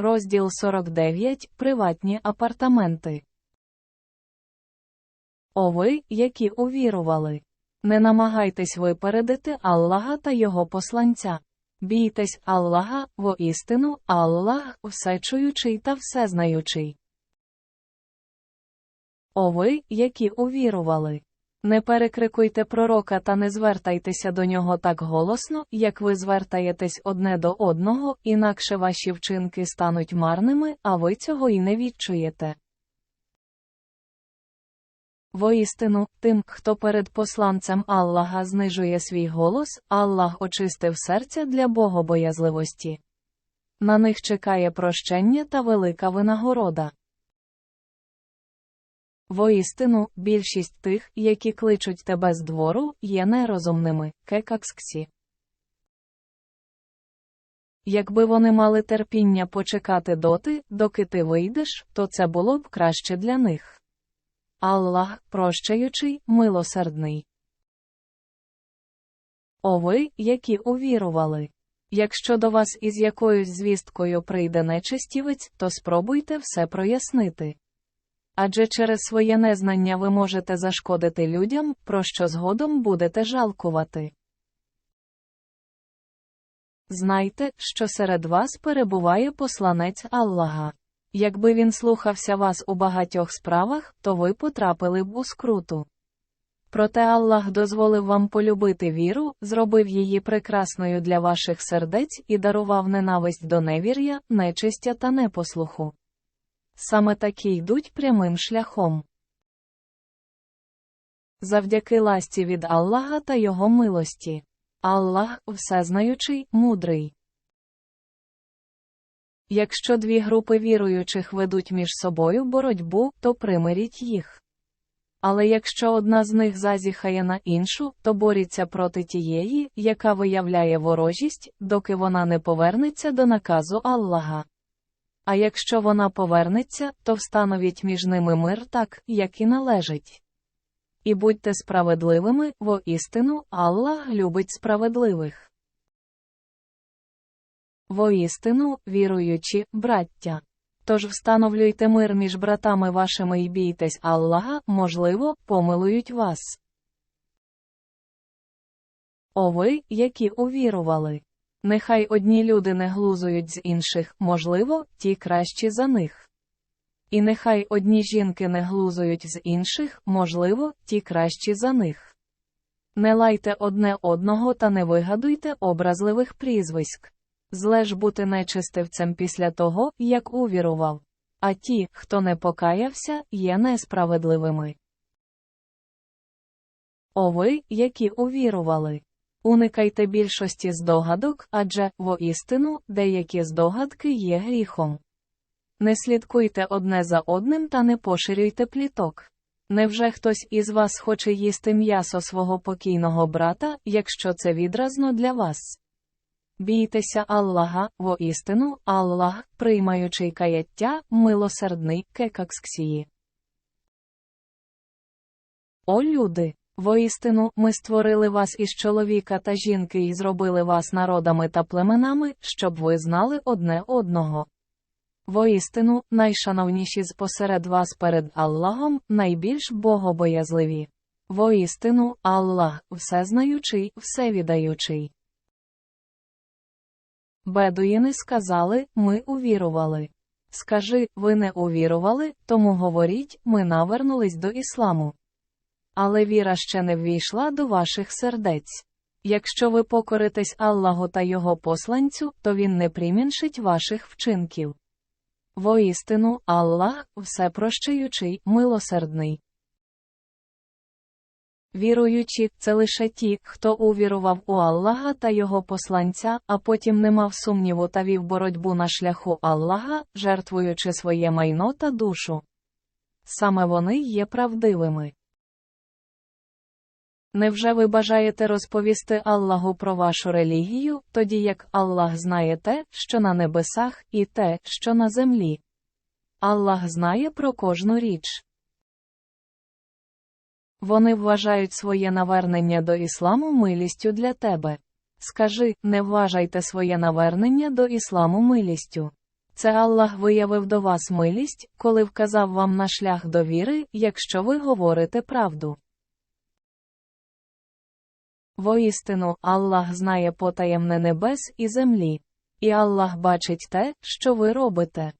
Розділ 49. Приватні апартаменти. О ви, які увірували. Не намагайтесь випередити Аллаха та його посланця. Бійтесь Аллаха, воістину, Аллах, всечуючий та всезнаючий. О ви, які увірували. Не перекрикуйте пророка та не звертайтеся до нього так голосно, як ви звертаєтесь одне до одного, інакше ваші вчинки стануть марними, а ви цього й не відчуєте. Воістину, тим, хто перед посланцем Аллаха знижує свій голос, Аллах очистив серця для богобоязливості. На них чекає прощення та велика винагорода. Воістину, більшість тих, які кличуть тебе з двору, є нерозумними, кекаксксі. Якби вони мали терпіння почекати доти, доки ти вийдеш, то це було б краще для них. Аллах, прощаючий, милосердний. О ви, які увірували. Якщо до вас із якоюсь звісткою прийде нечистівець, то спробуйте все прояснити. Адже через своє незнання ви можете зашкодити людям, про що згодом будете жалкувати. Знайте, що серед вас перебуває посланець Аллаха. Якби він слухався вас у багатьох справах, то ви потрапили б у скруту. Проте Аллах дозволив вам полюбити віру, зробив її прекрасною для ваших сердець і дарував ненависть до невір'я, нечистя та непослуху. Саме такі йдуть прямим шляхом. Завдяки ласті від Аллаха та Його милості. Аллах всезнаючий, мудрий. Якщо дві групи віруючих ведуть між собою боротьбу, то примиріть їх. Але якщо одна з них зазіхає на іншу, то боріться проти тієї, яка виявляє ворожість, доки вона не повернеться до наказу Аллаха. А якщо вона повернеться, то встановіть між ними мир так, як і належить. І будьте справедливими, воістину, Аллах любить справедливих. Воістину, віруючі, браття. Тож встановлюйте мир між братами вашими і бійтесь Аллаха, можливо, помилують вас. О ви, які увірували. Нехай одні люди не глузують з інших, можливо, ті кращі за них. І нехай одні жінки не глузують з інших, можливо, ті кращі за них. Не лайте одне одного та не вигадуйте образливих прізвиськ. Зле ж бути нечистивцем після того, як увірував. А ті, хто не покаявся, є несправедливими. О ви, які увірували. Уникайте більшості здогадок, адже, воістину, деякі здогадки є гріхом. Не слідкуйте одне за одним та не поширюйте пліток. Невже хтось із вас хоче їсти м'ясо свого покійного брата, якщо це відразно для вас? Бійтеся Аллаха, воістину, Аллах, приймаючий каяття, милосердний кекаксксії. О люди! Воістину, ми створили вас із чоловіка та жінки і зробили вас народами та племенами, щоб ви знали одне одного. Воістину, найшановніші з посеред вас перед Аллахом, найбільш богобоязливі. Воістину, Аллах, всезнаючий, всевідаючий. Бедуїни сказали, ми увірували. Скажи, ви не увірували, тому говоріть, ми навернулись до ісламу. Але віра ще не ввійшла до ваших сердець. Якщо ви покоритесь Аллаху та Його посланцю, то Він не приміншить ваших вчинків. Воістину, Аллах, всепрощаючий, милосердний. Віруючі, це лише ті, хто увірував у Аллаха та Його посланця, а потім не мав сумніву та вів боротьбу на шляху Аллаха, жертвуючи своє майно та душу. Саме вони є правдивими. Невже ви бажаєте розповісти Аллаху про вашу релігію, тоді як Аллах знає те, що на небесах, і те, що на землі? Аллах знає про кожну річ. Вони вважають своє навернення до ісламу милістю для тебе. Скажи, не вважайте своє навернення до ісламу милістю. Це Аллах виявив до вас милість, коли вказав вам на шлях довіри, якщо ви говорите правду. Воістину, Аллах знає потаємне небес і землі. І Аллах бачить те, що ви робите.